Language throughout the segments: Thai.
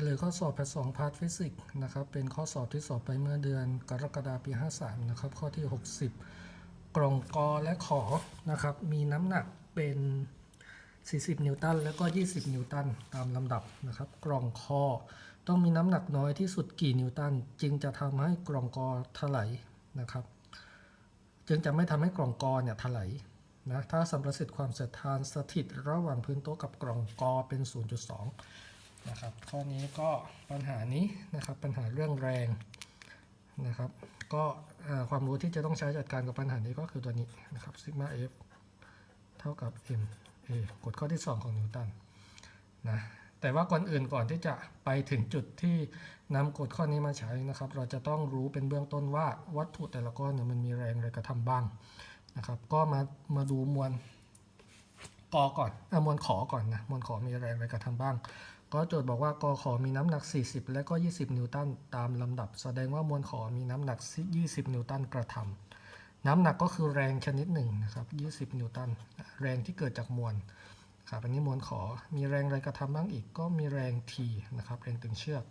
ฉลยข้อสอบแพทสองพาร์ทฟิสิกส์นะครับ เป็นข้อสอบที่สอบไปเมื่อเดือนกรกฎาคมปี 53 นะครับ ข้อที่ 60 กล่องกอและขอนะครับ มีน้ำหนักเป็น 40 นิวตัน แล้วก็ 20 นิวตัน ตามลำดับนะครับ กล่องคอต้องมีน้ำหนักน้อยที่สุดกี่นิวตัน จึงจะทำให้กล่องกอถลายนะครับ จึงจะไม่ทำให้กล่องกอเนี่ยถลายนะถ้าสัมประสิทธิ์ความเสถียรสถิตระหว่างพื้นโต๊ะกับกล่องกอเป็น 0.2 นะครับ ข้อนี้ก็ปัญหานี้นะครับปัญหาเรื่องแรงนะครับ ก็ความรู้ที่จะต้องใช้จัดการกับปัญหานี้ก็คือตัวนี้นะครับซิกมา f เท่ากับ m a กฎข้อที่ 2 ของนิวตันนะแต่ว่าก่อนอื่นก่อนที่จะไปถึงจุดที่นำกฎข้อนี้มาใช้นะครับ เราจะต้องรู้เป็นเบื้องต้นว่าวัตถุแต่ละก้อนเนี่ยมันมีแรงอะไรกระทำบ้างนะครับ ก็มามาดูมวลกอก่อนอะมวลขอก่อนนะมวลขอมีแรงอะไรกระทำบ้าง ก็โจทย์บอกว่ากอขอมีน้ำหนัก 40 และก็ 20 นิวตันตามลำดับ แสดงว่ามวลขอมีน้ำหนัก 20 นิวตันกระทำน้ำหนักก็คือแรงชนิดหนึ่งนะครับ 20 นิวตัน แรงที่เกิดจากมวลครับอันนี้มวลขอมีแรงอะไรกระทำบ้างอีก ก็มีแรง T นะครับแรงตึงเชือก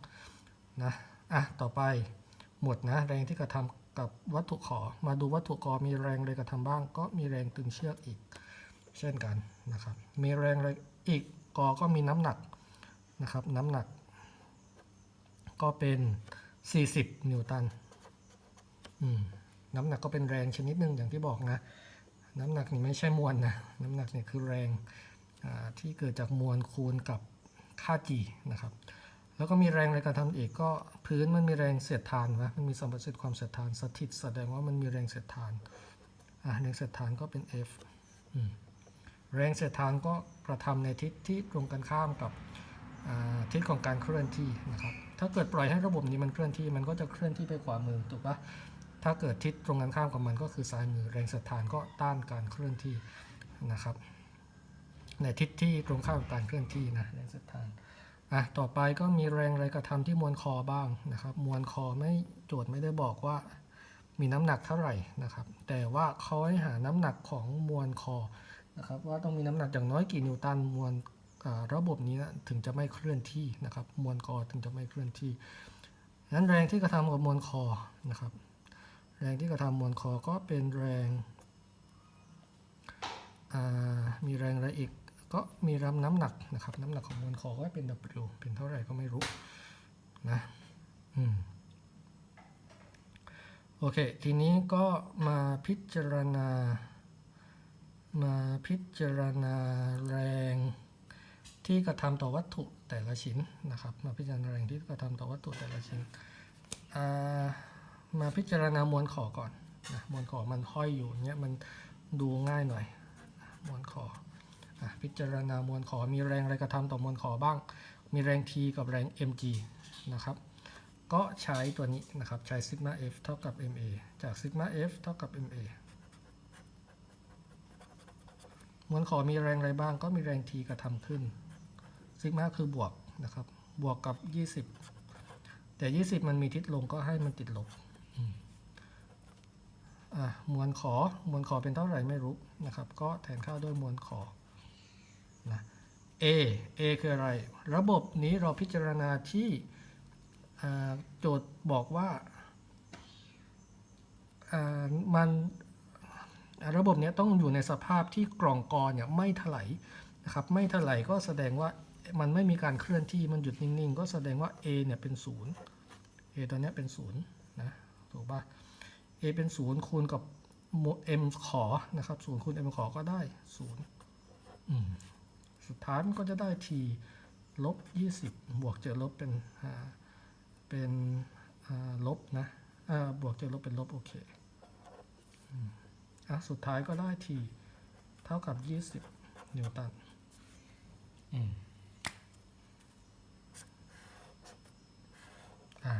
นะอะต่อไปหมดนะแรงที่กระทำกับวัตถุขอ มาดูวัตถุกอมีแรงอะไรกระทำบ้าง ก็มีแรงตึงเชือกอีก เช่นกันนะครับมีแรงอะไรอีกกอก็มีน้ำหนัก นะครับ น้ำหนัก ก็เป็น 40 นิวตันน้ำหนักก็เป็นแรงชนิดหนึ่งอย่างที่บอกนะ น้ำหนักนี่ไม่ใช่มวลนะน้ำหนักเนี่ยคือแรงที่เกิดจากมวลคูณกับค่า g นะครับ แล้วก็มีแรงอะไรกรทำอีกก็พื้นมันมีแรงเสียดทานวะมันมีสัมประสิทธิ์ความเสียดทานสถิตแสดงว่ามันมีแรงเสียดทานแรงเสียดทานก็เป็น F แรงเสียดทานก็กระทำในทิศที่ตรงกันข้ามกับ ทิศของการเคลื่อนที่นะครับ ถ้าเกิดปล่อยให้ระบบนี้มันเคลื่อนที่มันก็จะเคลื่อนที่ไปขวามือถูกปะถ้าเกิดทิศตรงกันข้ามกับมันก็คือซ้ายมือแรงสถานก็ต้านการเคลื่อนที่นะครับ ในทิศที่ตรงข้ามกับการเคลื่อนที่นะแรงสถานอะต่อไปก็มีแรงอะไรกระทำที่มวลคอบ้างนะครับ มวลคอไม่โจทย์ไม่ได้บอกว่ามีน้ำหนักเท่าไหร่นะครับ แต่ว่าเขาให้หาน้ำหนักของมวลคอนะครับว่าต้องมีน้ำหนักอย่างน้อยกี่นิวตันมวล ระบบนี้ถึงจะไม่เคลื่อนที่นะครับ มวลคอถึงจะไม่เคลื่อนที่นั้นแรงที่กระทำกับมวลคอนะครับ แรงที่กระทำมวลคอก็เป็นแรงมีแรงอะไรอีกก็มีรับน้ำหนักนะครับ น้ำหนักของมวลคอก็เป็น W เป็นเท่าไหร่ก็ไม่รู้นะอืมโอเค ทีนี้ก็มาพิจารณา มาพิจารณาแรง ที่กระทำต่อวัตถุแต่ละชิ้นนะครับ มาพิจารณาแรงที่กระทำต่อวัตถุแต่ละชิ้นามาพิจารณามวลขอก่อนนะมวลขอมันห้อยอยู่เนี้ยมันดูง่ายหน่อยมวลขออพิจารณามวลขอมีแรงอะไรกระทำต่อมวลขอบ้าง มีแรง T กับแรง mg นะครับก็ใช้ตัวนี้นะครับ ใช้ซิกมา f เท่ากับ ma จากซิกมา f เท่ากับ ma มวลขอมีแรงอะไรบ้างก็มีแรง T กระทำขึ้น ซิกมาคือบวกนะครับ บวกกับ 20 แต่ 20 มันมีทิศลงก็ให้มันติดลบอืมอะมวลขอมวลขอเป็นเท่าไหร่ไม่รู้นะครับ ก็แทนค่าด้วยมวลขอนะ A A คืออะไร ระบบนี้เราพิจารณาที่โจทย์บอกว่ามันระบบเนี้ยต้องอยู่ในสภาพที่กล่องกอเนี่ยไม่ถลายนะครับ ไม่เท่าไหร่ก็แสดงว่า มันไม่มีการเคลื่อนที่มันหยุดนิ่งๆ ก็แสดงว่า a เนี่ยเป็นศูนย์ a ตัวนี้เป็นศูนย์นะถูกป่ะ a เป็นศูนย์คูณกับ m ขอนะครับศูนย์คูณ m ขอก็ได้ศูนย์สุดท้ายมันก็จะได้ t ลบ 20 บวกเจอลบเป็นเป็นลบนะบวกเจอลบเป็นลบ โอเคอะสุดท้ายก็ได้ t เท่ากับ 20 นิวตันอืม อ่า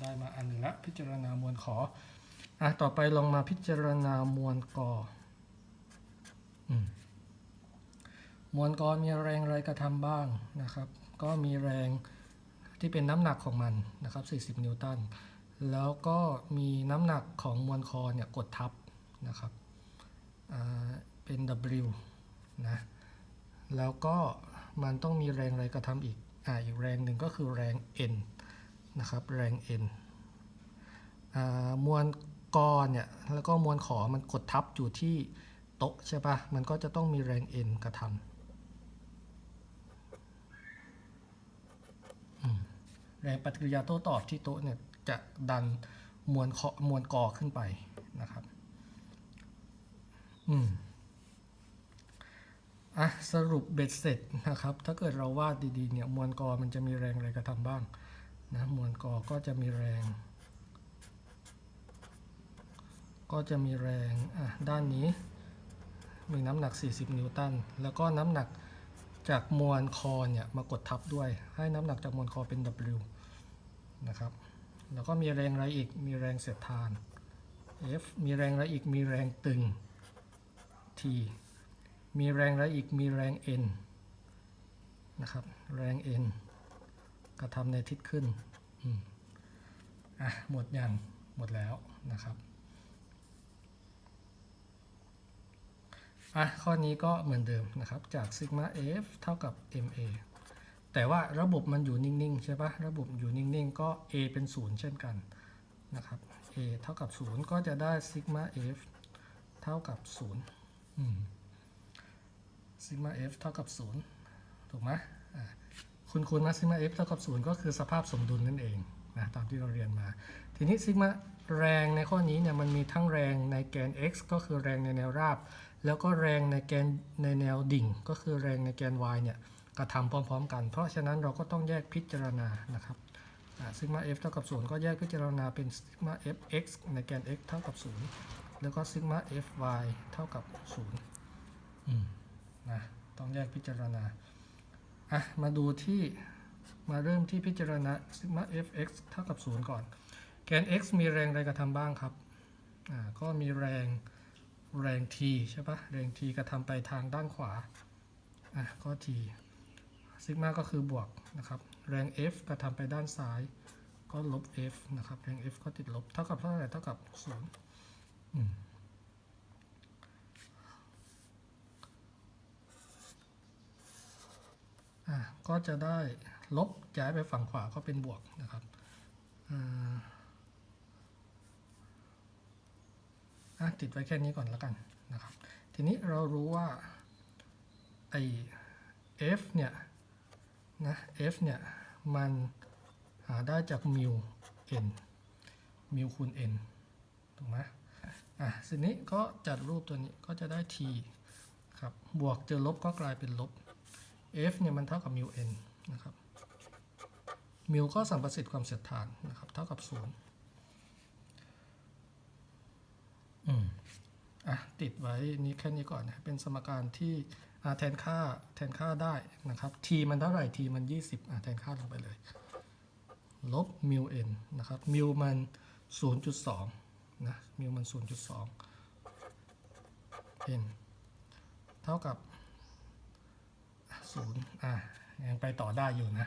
ได้มาอันหนึ่งละพิจารณามวลขออะต่อไปลองมาพิจารณามวลกออืมมวลกอมีแรงอะไรกระทำบ้างนะครับ ก็มีแรงที่เป็นน้ำหนักของมันนะครับ 40 นิวตัน แล้วก็มีน้ำหนักของมวลคอเนี่ยกดทับนะครับเป็น W นะ แล้วก็มันต้องมีแรงอะไรกระทำอีก อ่าอีกแรงหนึ่งก็คือแรง N นะครับแรง N อ่ามวลกอเนี่ยแล้วก็มวลขอมันกดทับอยู่ที่โต๊ะใช่ปะมันก็จะต้องมีแรง N กระทำแรงปฏิกิริยาโต้ตอบที่โต๊ะเนี่ยจะดันมวลเคาะมวลกอขึ้นไปนะครับอืมอะสรุปเบ็ดเสร็จนะครับ ถ้าเกิดเราวาดดีๆเนี่ยมวลกอมันจะมีแรงอะไรกระทำบ้าง นะมวลกอก็จะมีแรง ก็จะมีแรงอะด้านนี้มีน้ำหนัก 40 นิวตัน แล้วก็น้ำหนักจากมวลคอเนี่ยมากดทับด้วย ให้น้ำหนักจากมวลคอเป็น W นะครับ แล้วก็มีแรงอะไรอีก มีแรงเสียดทาน F มีแรงอะไรอีก มีแรงตึง T มีแรงอะไรอีก มีแรง N นะครับ แรง N กระทำในทิศขึ้นอะหมดยังหมดแล้วนะครับอะข้อนี้ก็เหมือนเดิมนะครับจากซิกมา f เท่ากับ ma แต่ว่าระบบมันอยู่นิ่งๆใช่ปะระบบอยู่นิ่งๆ ก็ a เป็น 0 เช่นกันนะครับ a เท่ากับ 0 ก็จะได้ซิกมา f เท่ากับ0ซิกมา f เท่ากับ 0 ถูกไหม คุณคุณนะซิกมา f เท่ากับ0ก็คือสภาพสมดุลนั่นเองนะตามที่เราเรียนมา ทีนี้ซิกมาแรงในข้อนี้เนี่ยมันมีทั้งแรงในแกน x ก็คือแรงในแนวราบ แล้วก็แรงในแกนในแนวดิ่ง ก็คือแรงในแกน y เนี่ยกระทำพร้อม ๆ กัน เพราะฉะนั้นเราก็ต้องแยกพิจารณานะครับซิกมา f เท่ากับ 0 ก็แยกพิจารณาเป็นซิกมา f x ในแกน x เท่ากับ 0 แล้วก็ซิกมา f y เท่ากับ0อืมนะต้องแยกพิจารณา อะมาดูที่มาเริ่มที่พิจารณาซิกมา f x เท่ากับ 0 ก่อน แกน x มีแรงอะไรกระทำบ้างครับอ่าก็มีแรงแรง t ใช่ปะแรง t กระทำไปทางด้านขวาอะก็ t ซิกมาก็คือบวกนะครับ แรง f กระทำไปด้านซ้าย ก็ลบ f นะครับ แรง f ก็ติดลบ เท่ากับเท่าไหร่เท่ากับ 0อืมอะ ก็จะได้ลบย้ายไปฝั่งขวาก็เป็นบวกนะครับอะติดไว้แค่นี้ก่อนแล้วกันนะครับ ทีนี้เรารู้ว่าไอ f เนี่ยนะ f เนี่ยมันหาได้จากมิว n มิวคูณ n ถูกไหมอะทีนี้ก็จัดรูปตัวนี้ก็จะได้ t ครับ บวกเจอลบก็กลายเป็นลบ f เนี่ยมันเท่ากับมิว n นะครับมิวก็สัมประสิทธิ์ความเสียดทานนะครับเท่ากับ0อืมอะติดไว้นี้แค่นี้ก่อนนะเป็นสมการที่อแทนค่าแทนค่าได้นะครับ t มันเท่าไหร่ t มัน 20อะแทนค่าลงไปเลย ลบมิว n นะครับมิวมัน 0.2นะมิวมัน 0.2 n เท่ากับ 0อะยังไปต่อได้อยู่นะ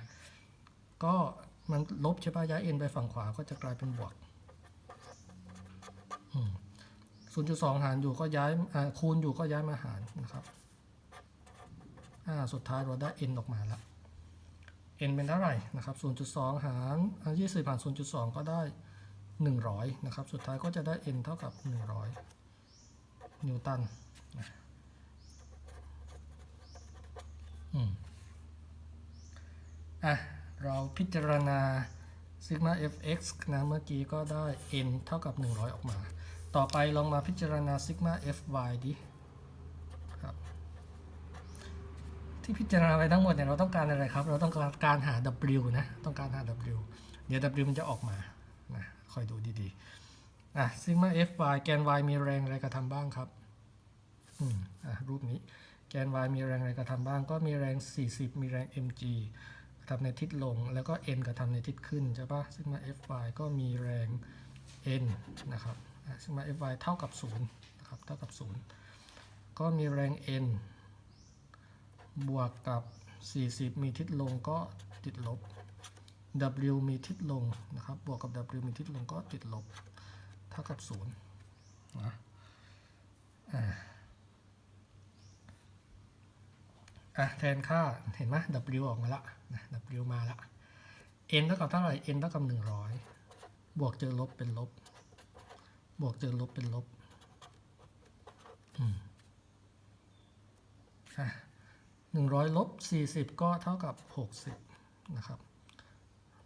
ก็มันลบใช่ปะย้าย n ไปฝั่งขวาก็จะกลายเป็นบวก0.2หารอยู่ก็ย้ายคูณอยู่ก็ย้ายมาหารนะครับอ่าสุดท้ายเราได้ n ออกมาแล้ว n เป็นเท่าไหร่นะครับ0.2 หารอ่า20หาร0.2 ก็ได้ 100 นะครับ สุดท้ายก็จะได้ n เท่ากับ 100 นิวตันนะอืมอะ เราพิจารณาซิกมา fx นะเมื่อกี้ก็ได้ n เท่ากับ 100 ออกมา ต่อไปลองมาพิจารณาซิกมา fy ดิครับที่พิจารณาไปทั้งหมดเนี่ยเราต้องการอะไรครับ เราต้องการการหา w นะต้องการหา w เดี๋ยว w มันจะออกมานะคอยดูดีๆอะซิกมา fy แกน y มีแรงอะไรกระทำบ้างครับอืมอะรูปนี้แกน y มีแรงอะไรกระทำบ้างก็มีแรง 40 มีแรง mg ทำในทิศลง แล้วก็ n กระทำในทิศขึ้นใช่ปะซิกมา fy ก็มีแรง n นะครับซิกมา fy เท่ากับ0นะครับเท่ากับ 0 ก็มีแรง n บวกกับ 40 มีทิศลงก็ติดลบ w มีทิศลงนะครับบวกกับ w มีทิศลงก็ติดลบ เท่ากับ0นะอ่าอะแทนค่าเห็นไหม W ออกมาละนะ W มาละ n เท่ากับเท่าไหร่ n เท่ากับหนึ่งร้อยบวกเจอลบเป็นลบ บวกเจอลบเป็นลบ อืมอะหนึ่งร้อยลบสี่สิบก็เท่ากับหกสิบนะครับ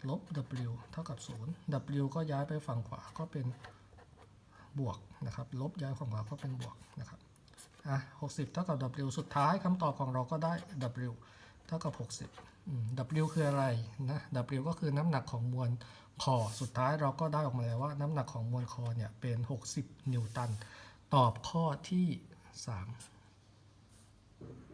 ลบ w เท่ากับศูนย์ w ก็ย้ายไปฝั่งขวาก็เป็นบวกนะครับ ลบย้ายฝั่งขวาก็เป็นบวกนะครับ อะ60เท่ากับ w สุดท้ายคำตอบของเราก็ได้ w เท่ากับ 60 w คืออะไรนะ w ก็คือน้ำหนักของมวลคอ สุดท้ายเราก็ได้ออกมาแล้วว่าน้ำหนักของมวลคอเนี่ยเป็น 60 นิวตัน ตอบข้อที่ 3